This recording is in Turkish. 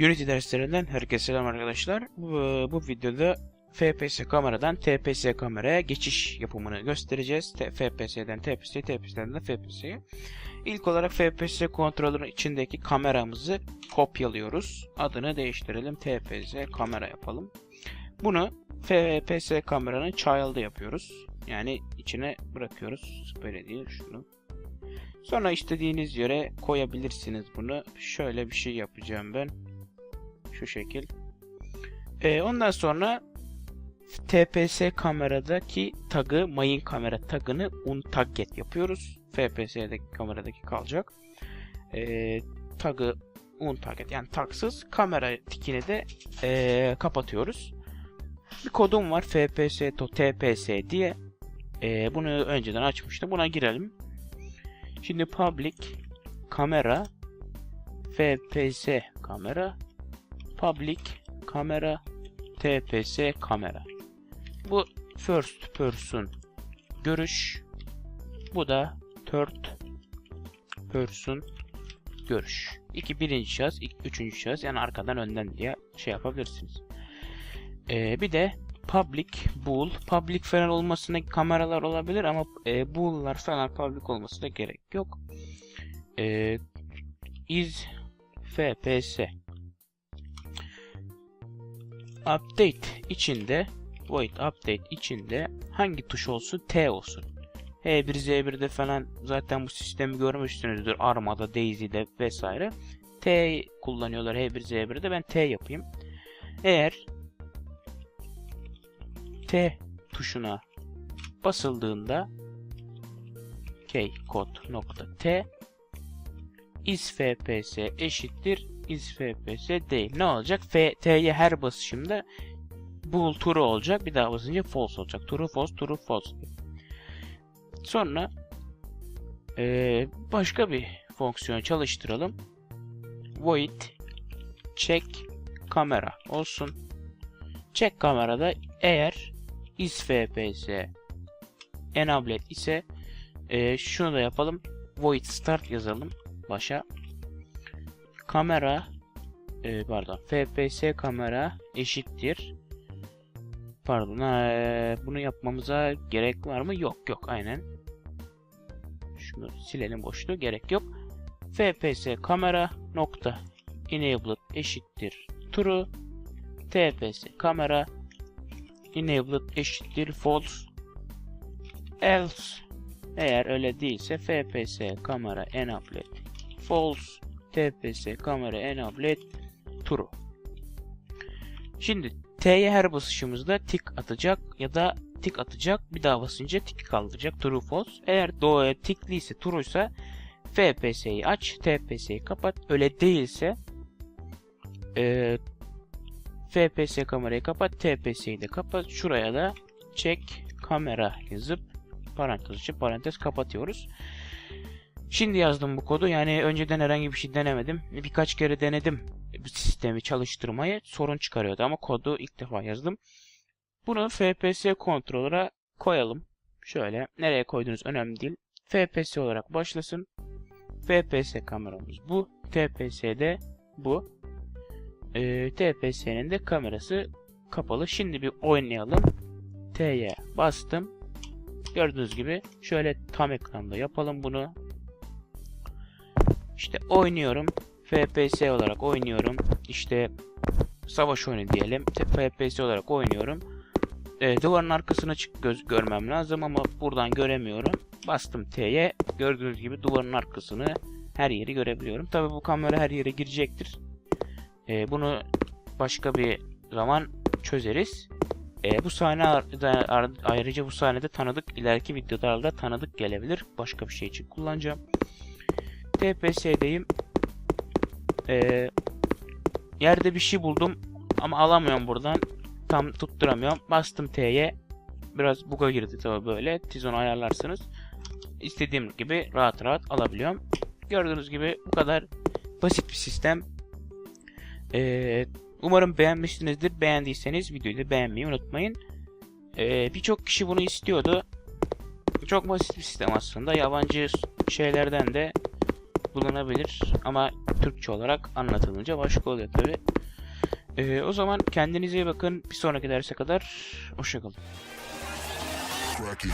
Unity derslerinden herkese selam arkadaşlar. Bu, bu videoda FPS kameradan TPS kameraya geçiş yapımını göstereceğiz. T- FPS'den TPS'ye, TPS'den de FPS'ye. İlk olarak FPS kontrolörün içindeki kameramızı kopyalıyoruz. Adını değiştirelim. TPS kamera yapalım. Bunu FPS kameranın child'ı yapıyoruz. Yani içine bırakıyoruz. Böyle değil şunu. Sonra istediğiniz yere koyabilirsiniz bunu. Şöyle bir şey yapacağım ben. Şu şekil. Ee, ondan sonra TPS kameradaki tagı main kamera tagını untarget yapıyoruz. FPS'deki kameradaki kalacak. Ee, tagı untarget yani tagsız kamera tikini de ee, kapatıyoruz. Bir kodum var fps to tps diye. Ee, bunu önceden açmıştım. Buna girelim. Şimdi public kamera fps kamera public kamera tps kamera. Bu first person görüş. Bu da third person görüş. İki birinci şahıs, iki, üçüncü şahıs yani arkadan önden diye şey yapabilirsiniz. Ee, bir de public bool. Public falan olmasına kameralar olabilir ama e, bool'lar falan public olmasına gerek yok. Ee, is fps update içinde void update içinde hangi tuş olsun? T olsun. H1 Z1'de falan zaten bu sistemi görmüşsünüzdür. Armada, Daisy'de vesaire. T kullanıyorlar H1 Z1'de. Ben T yapayım. Eğer T tuşuna basıldığında K kod nokta T is fps eşittir is fps değil. Ne olacak? F, T'ye her basışımda bool true olacak. Bir daha basınca false olacak. True false true false. Sonra ee, başka bir fonksiyon çalıştıralım. Void check kamera olsun. Check kamerada eğer is fps enabled ise e, şunu da yapalım. Void start yazalım başa. Kamera e, pardon fps kamera eşittir. Pardon e, bunu yapmamıza gerek var mı? Yok yok aynen. Şunu silelim boşluğu gerek yok. fps kamera nokta enabled eşittir true tps kamera enabled eşittir false else eğer öyle değilse fps kamera enabled false tps kamera enabled true. Şimdi T'ye her basışımızda tik atacak ya da tik atacak bir daha basınca tik kaldıracak. True false. Eğer doğaya tikliyse true ise fps'yi aç tps'yi kapat. Öyle değilse e, fps kamerayı kapat tps'yi de kapat. Şuraya da check kamera yazıp parantez içi parantez kapatıyoruz. Şimdi yazdım bu kodu. Yani önceden herhangi bir şey denemedim. Birkaç kere denedim sistemi çalıştırmayı. Sorun çıkarıyordu ama kodu ilk defa yazdım. Bunu FPS kontrolöre koyalım. Şöyle nereye koydunuz önemli değil. FPS olarak başlasın. FPS kameramız bu. TPS'de bu. Ee, TPS'nin de kamerası kapalı. Şimdi bir oynayalım. T'ye bastım. Gördüğünüz gibi şöyle tam ekranda yapalım bunu. İşte oynuyorum. FPS olarak oynuyorum. İşte savaş oyunu diyelim. FPS olarak oynuyorum. E, duvarın arkasına çık göz görmem lazım ama buradan göremiyorum. Bastım T'ye. Gördüğünüz gibi duvarın arkasını her yeri görebiliyorum. Tabi bu kamera her yere girecektir. E, bunu başka bir zaman çözeriz. E, bu sahne ayrıca bu sahnede tanıdık ileriki videolarda tanıdık gelebilir. Başka bir şey için kullanacağım. TPS'deyim. E, yerde bir şey buldum ama alamıyorum buradan. Tam tutturamıyorum. Bastım T'ye. Biraz buga girdi tabi böyle. Tizonu ayarlarsınız. İstediğim gibi rahat rahat alabiliyorum. Gördüğünüz gibi bu kadar basit bir sistem. Eee Umarım beğenmişsinizdir. Beğendiyseniz videoyu da beğenmeyi unutmayın. Ee, Birçok kişi bunu istiyordu. Çok basit bir sistem aslında. Yabancı şeylerden de bulunabilir ama Türkçe olarak anlatılınca başka oluyor tabi. Ee, o zaman kendinize iyi bakın. Bir sonraki derse kadar hoşçakalın. Crack it.